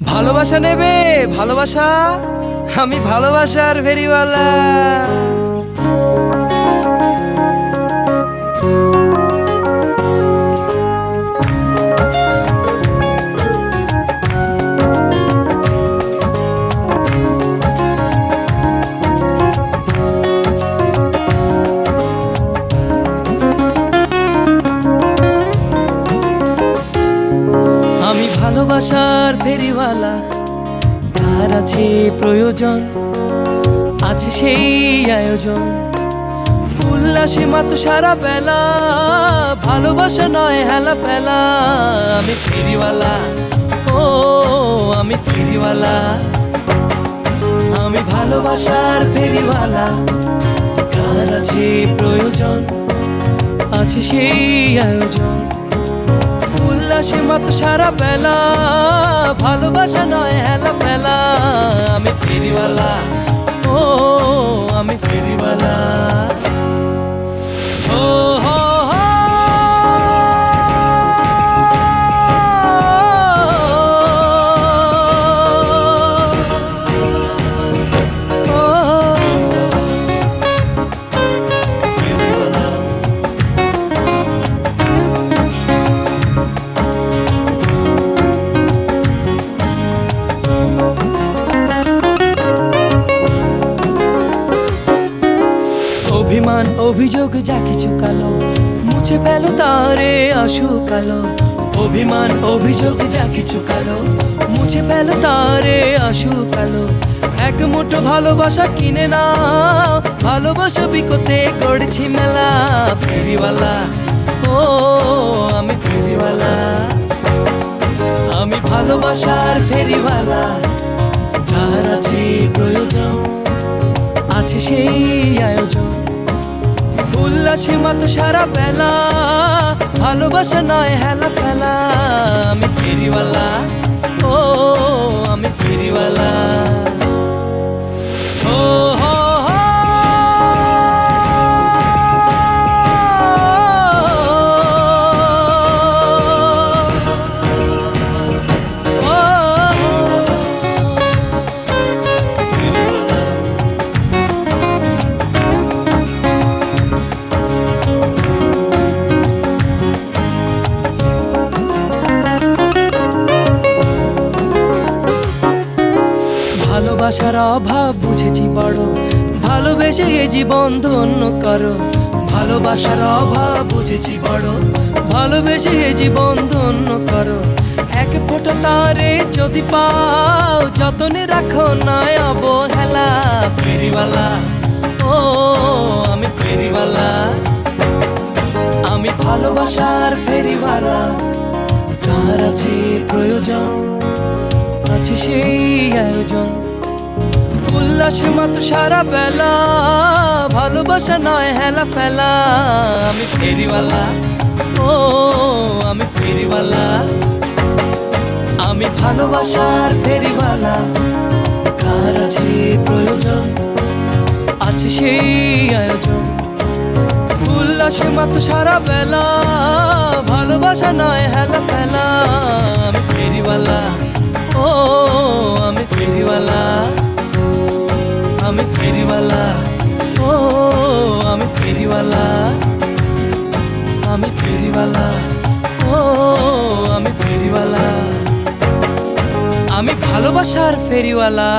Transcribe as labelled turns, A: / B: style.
A: ভালোবাসা নেবে? ভালোবাসা? আমি ভালোবাসার ফেরিওয়ালা ভালোবাসার ফেরিওয়ালা। কার আছে প্রয়োজন? আছে সেই আয়োজন। উল্লাসে মাতো সারা বেলা, ভালোবাসা নয় হেলা ফেলা। আমি ফেরিওয়ালা, ও, আমি ফেরিওয়ালা। আমি ভালোবাসার ফেরিওয়ালা। কার আছে প্রয়োজন? আছে সেই আয়োজন। উল্লাসে মত সারা বেলা। ভালোবাসা নয় হেলা ফেলা। আমি ফেরিওয়ালা ও আমি ফেরিওয়ালা। ও অভিমান অভিযোগ যা কিছু কালো, মুছে ফেলো তারে আসু কালো। অভিমান, অভিযোগ যা কিছু কালো, মুছে ফেলো তারে আসু কালো। এক মুঠো ভালোবাসা কিনে না ভালোবাসা বিকোতে গড়ছি মেলা, ফেরিওয়ালা। ও, আমি ফেরিওয়ালা। আমি ভালোবাসার ফেরিওয়ালা। যার আছে প্রয়োজন, আছে সেই আয়োজন। উল্লাসে তো সারা বেলা ভালোবাসা নয় হেলা ফেলা আমি ফেরিওয়ালা। ভালোবাসার অভাব বুঝেছি বড়। ভালোবেসে এ জীবন ধন্য করো। ভালোবাসার অভাব বুঝেছি বড়। ভালোবেসে এ জীবন ধন্য করো। এক ফোঁটা তারে যদি পাও, যতনে রাখো নয় অবহেলা। ফেরিওয়ালা, ও, আমি ফেরিওয়ালা। আমি ভালোবাসার ফেরিওয়ালা। যার আছে প্রয়োজন, আছে সেই আয়োজন। উল্লাসে মাত্র সারা বেলা। ভালোবাসা নয়, হেলা ফেলা। আমি ফেরিওয়ালা, ও, আমি ফেরিওয়ালা। আমি ভালোবাসার ফেরিওয়ালা। কার আছে প্রয়োজন? আছে সেই আয়োজন। উল্লাসে মাত্র সারা বেলা। ভালোবাসা নয়, হেলা ফেলা। আমি ভালোবাসার ফেরিওয়ালা।